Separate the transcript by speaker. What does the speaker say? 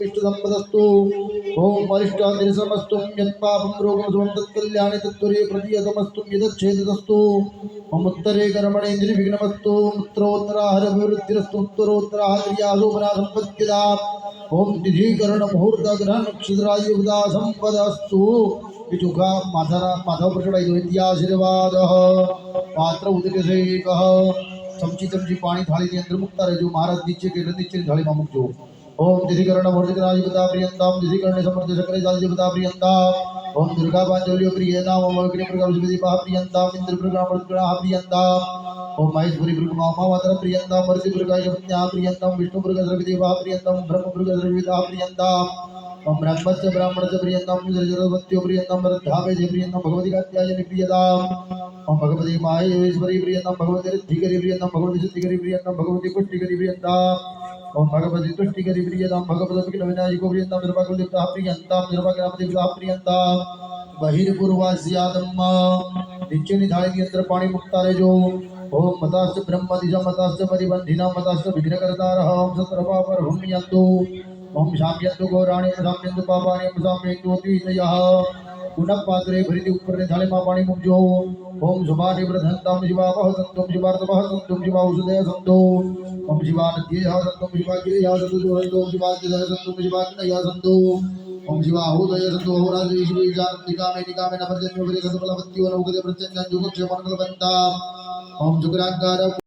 Speaker 1: विष्णुसम्पदस्तु ॐ वरिष्ठादिरसमस्तु यत्पापं रोगमसुभं तत्कल्याणे तत्त्वरे प्रदीयतमस्तु। यदच्छेदतस्तु। ममुत्तरे कर्मणे निर्विघ्नमस्तु उत्तरोत्तराहरभिवृत्तिरस्तु उत्तरोत्तराहर्यासोपना सम्पद्यदा ॐ तिथीकरणमुहूर्तग्रहणक्षुद्रायुदा सम्पदस्तु पितुका माधरा माधव माधवप्रचडयो इत्याशीर्वादः। पात्र उदकसेकः चमची चमची पाणी थाळीની અંદર મૂકતા રહેજો મહારાજ નીચે કે નીચેની થાળીમાં મૂકજો ओम दिधिकर्ण मूर्तिकराधिपता प्रियंताम दिधिकर्ण समर्थ सकल जाधिपता प्रियंता। ओम दुर्गा पांचोलियो प्रियंताम ओम अग्नि प्रकाशिपा प्रियंता इंद्र प्रकाशा प्रियंता। ओम महेश्वरी प्रकमातर प्रियंताम मर्ति प्रकाशपत्या प्रियंता विष्णु प्रकाशपतिपा प्रियंता ब्रह्म प्रकाशपतिपा प्रियंता। ओम ब्रह्मस्य ब्राह्मणस्य प्रियंता प्रियंताम जरजरवत्यो प्रियंताम जे प्रियंता, भगवती कात्यायनि प्रियताम। ओम भगवती माहेश्वरी प्रियंता, भगवती रिद्धिकरी प्रियंता, भगवती सिद्धिकरी प्रियंता, भगवती पुष्टिकरी प्रियंता ओम बहिर तुष्टिकरी प्रियतां नीचे निर्भगवदेवताः के अंदर पानी मुक्ता रे जो ओम मदास परिबंधिना मदास विघ्न करता रह ओम सत्रपापरहुण्यन्तु ओम शाम्यन्तु गौराणि शाम्यन्तु पापाणि शाम्यन्तु अतीतयः સત્રપાપર ભૂમ્યંતુ ઓમ શામ્યંતુ ગૌરાણી શામ્યંતુ પાપાણી શામ્યંતુ દ્વિતયઃ પુનઃ પાત્રે ભરીથી ઉપરની થાળીમાં પાણી મૂકજો ઓમ શુભાની પ્રધંતમ શિવાપહ સંતુમ શિવાર્તપહ સંતુમ શિવા ઔષધય સંતો ઓમ શિવાનદ્યેહ સંતુમ શિવાગ્રેય સંતુ ઓમ શિવાગ્રય સંતુમ શિવાગ્નય સંતો ओम शिवा अहोदय सतो अहोराज ईश्वरी जान निकामे निकामे न पर्जन्यो वरे सतबलवत्यो नौकदे प्रत्यंजन जुगुक्षे मनकलवंता ओम शुक्रांकार